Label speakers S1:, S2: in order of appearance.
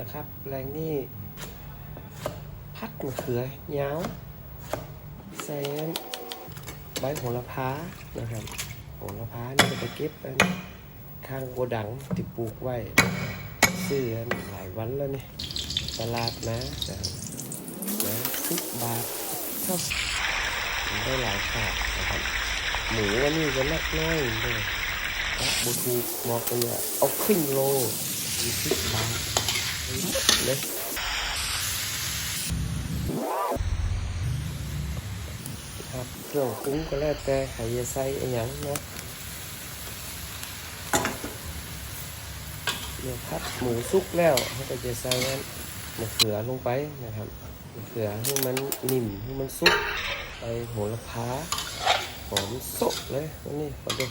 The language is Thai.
S1: นะครับแรงนี่พัดมะเขือยาวใส่ใบโหระพานะครับโหระพานี่จะไปเก็บอันข้างโกดังที่ปลูกไว้ซื้อหลายวันแล้วนี่ตลาดนะนะครับนะสิบบาทเท่าได้หลายขาดนะครับหมูอันนี้ก็นักน้อยเลยครับบูทูมอกเนี่ยเอาขึ้นโลยี่สิบบาท เลยครับเครื่องปรุงก็แล้วแต่ใครจะใส่อย่างเนาะเดี๋ยวพัดหมูสุกแล้วเขาก็จะใส่นั้นมะเขือลงไปนะครับมะเขือให้มันนิ่มให้มันสุกไปโหระพาหอมสดเลยวันนี้พอดี